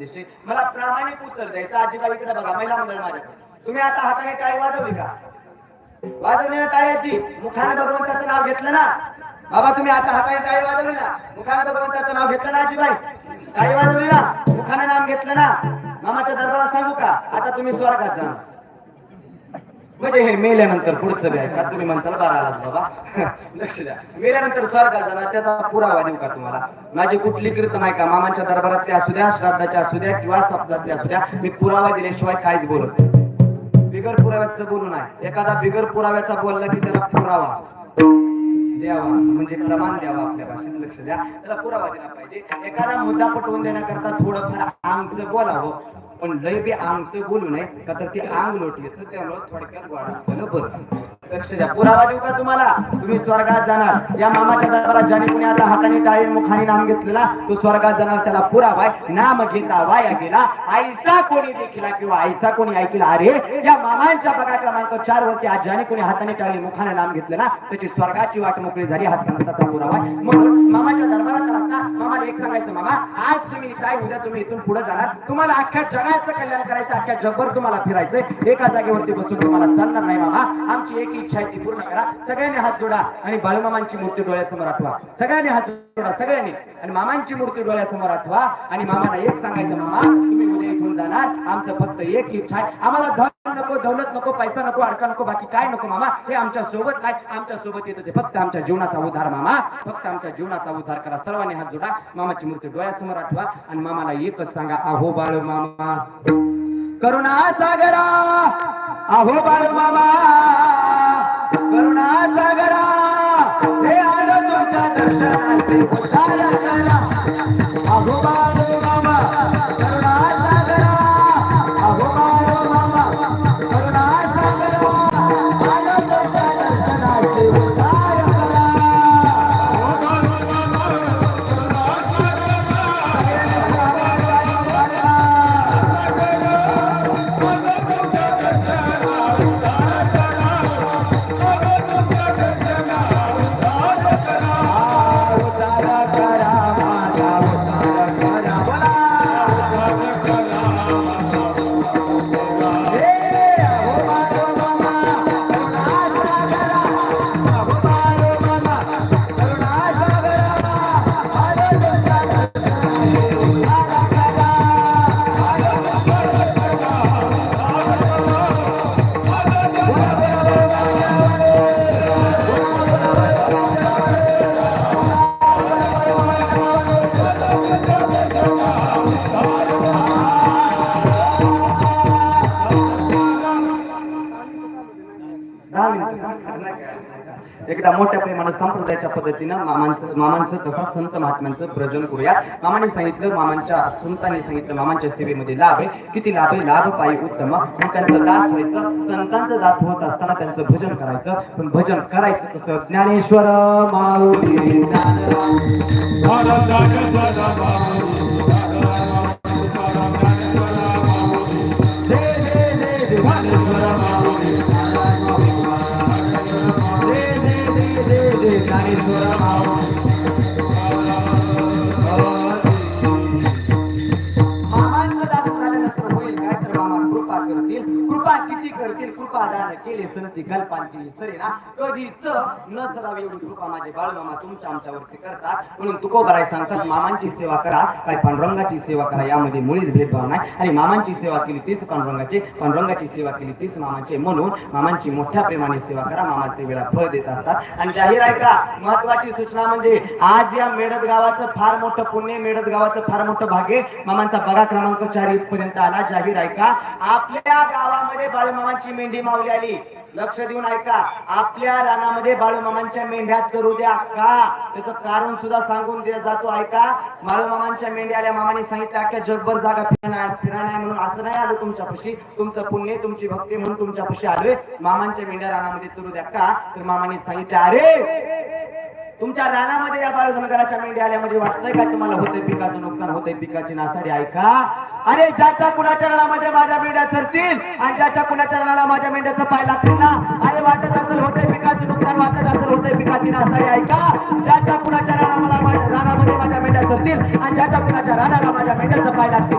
उद्देश मला प्रामाणिक उत्तर द्यायचं. आजीबाई इकडे बघा महिला मंडळ माझ्याकडे. तुम्ही आता हाताने टाळी वाजवली का? वाजवली ना टाळ्याची मुखाने भगवंताचं नाव घेतलं ना? बाबा तुम्ही आता हाताने टाळी वाजवली ना? मुखाने भगवंताचं नाव घेतलं ना आजीबाई? टाळी वाजवली ना? मुखाने नाम घेतलं ना? मामाच्या दरबारात सांगू का? आता तुम्ही स्वर्गात जा. म्हणजे हे मेल्यानंतर पुढचं बी आहे का तुम्ही म्हणताल बरं आलात बाबा. लक्ष द्या. मेल्यानंतर स्वर्गात जाणार त्याचा पुरावा देऊ का तुम्हाला? माझी कुठली कीर्तन आहे का? मामाच्या दरबारात ते असू द्या श्राद्धाच्या असू द्या किंवा सप्ताहातल्या असू द्या मी पुरावा दिल्याशिवाय काहीच बोलत बिगर पुराव्याचं बोलू नाही. एखादा बिगर पुराव्याचा बोलला की त्याला पुरावा द्यावा म्हणजे प्रमाण द्यावा आपल्या भाषेत. लक्ष द्या. त्याला पुरावा दिला पाहिजे. एखादा मुद्दा पटवून देण्याकरता थोडंफार आमचं बोलावं. पण लय बी आमचं बोलू नये का तर ते आंग लोट येतं त्यामुळे थोडक्यात वाढ बरं. पुरावा देऊ का तुम्हाला? तुम्ही स्वर्गात जाणार. या मामाच्या दरबारात ज्याने कुणी आता हाताने टाळी मुखाने नाम घेतलेला तो स्वर्गात जाणार त्याला पुरावा नाम घेता वाया गेला. आईचा कोणी देखीला किंवा आईचा कोणी ऐकला? अरे या मामांच्या बघा क्रमांक चार वरती आज ज्याने कोणी हाताने टाळी मुखाने नाम घेतलेला त्याची स्वर्गाची वाट मोकळी झाली. हा संताचा पुरावा म्हणून मामाच्या दरबारात जाणार मामाला एक सांगायचं मामा आज तुम्ही काय उद्या तुम्ही इथून पुढे जाणार. तुम्हाला अख्ख्या जगाचं कल्याण करायचं अख्ख्या जगभर तुम्हाला फिरायचंय. एका जागेवरती बसून तुम्हाला चालणार नाही मामा. आमची एक इच्छा आहे ती पूर्ण करा. सगळ्यांनी हात जोडा आणि बाळूमामांची मूर्ती डोळ्यासमोर आठवा. सगळ्यांनी हात जोडा सगळ्यांनी. आणि मामांची मूर्ती डोळ्यासमोर आठवा. आणि मामाला एक सांगायचं मामा तुम्ही उद्या इथून जाणार. आमचं फक्त एक इच्छा आहे आम्हाला धन नको दौलत नको पैसा नको अडका नको बाकी काय नको मामा. हे आमच्यासोबत काय? आमच्यासोबत येतं ते. फक्त आमच्या जीवनाचा उद्धार मामा. फक्त आमच्या जीवनाचा उद्धार करा. सर्वांनी हात जोडा. मामाची मूर्ती डोळ्यासमोर आठवा. आणि मामाला एकच सांगा अहो बाळ मामा. करुणा सागरा. अहो बाळ मामा. करुणा सागरा हे आलो तुमच्या दर्शनाचे उद्धार करा. मामा करुणा सागरा. एकदा मोठ्या प्रेमानं संप्रदायाच्या पद्धतीनं मामांचं मामांचं तसंच संत महात्म्यांचं प्रजन करूया मामाने सांगितलं मामांच्या संतांनी सांगितलं मामांच्या सेवेमध्ये लाभ आहे किती लाभ आहे लाभ पायी उत्तम मग त्यांचं दास व्हायचं संतांचं दास होत असताना त्यांचं भजन करायचं पण भजन करायचं कसं ज्ञानेश्वर माऊली दे, ज्ञानेश्वर माऊली किती करतील कृपा दान केले सनती कल्पांतील सरे ना. कधीच न सरावी एवढी कृपा माझे बाळमामा तुमच्या आमच्यावरती करतात. म्हणून तुकोबराय सांगतात मामांची सेवा करा काय पांडुरंगाची सेवा करा यामध्ये मुळीच भेदभाव नाही. आणि मामांची सेवा केली तीच पांडुरंगाची पांडुरंगाची सेवा केली तीच मामाची. म्हणून मामांची मोठ्या प्रेमाने सेवा करा मामा सेवेला फळ देत असतात. आणि जाहीर आहे का? महत्वाची सूचना म्हणजे आज या मेडत गावाचं फार मोठं पुण्य मेडत गावाचं फार मोठं भाग्य मामांचा बघा क्रमांक चार इथपर्यंत आला. जाहीर आहे का? आपल्या गावामध्ये बाळूमामांची मेंढी मावली आली. लक्ष देऊन ऐका आपल्या रानामध्ये बाळूमामांच्या मेंढ्या करू द्या का? त्याचं कारण सुद्धा सांगून दिला जातो. ऐका बाळूमामांच्या मेंढ्या आल्या मामाने सांगितलं अख्ख्या जगभर जागा फिरणार फिरणार म्हणून असं नाही आलो तुमच्यापाशी. तुमचं पुण्य तुमची भक्ती म्हणून तुमच्यापाशी आलोय. मामांच्या मेंढ्या रानामध्ये करू द्या का? तर मामाने सांगितलं अरे तुमच्या रानामध्ये या बाळगणकराच्या मेंढ्या आल्या म्हणजे वाटतंय का तुम्हाला होतंय पिकाचं नुकसान होतंय पिकाची नासाडी? ऐका. अरे ज्याच्या कुणाच्या रणामध्ये माझ्या मेंढ्या चरतील आणि ज्याच्या कुणाच्या रणाला माझ्या मेंढ्याचं पाय लागतील ना? अरे वाटत असेल होतंय पिकाचे नुकसान वाटत असेल होतंय पिकाची नासाडी ऐका. ज्याच्या कुणाच्या रानामध्ये रानामध्ये माझ्या मेंढ्या चरतील आणि ज्याच्या कुणाच्या रानाला माझ्या मेंढ्याचं पाय लागतील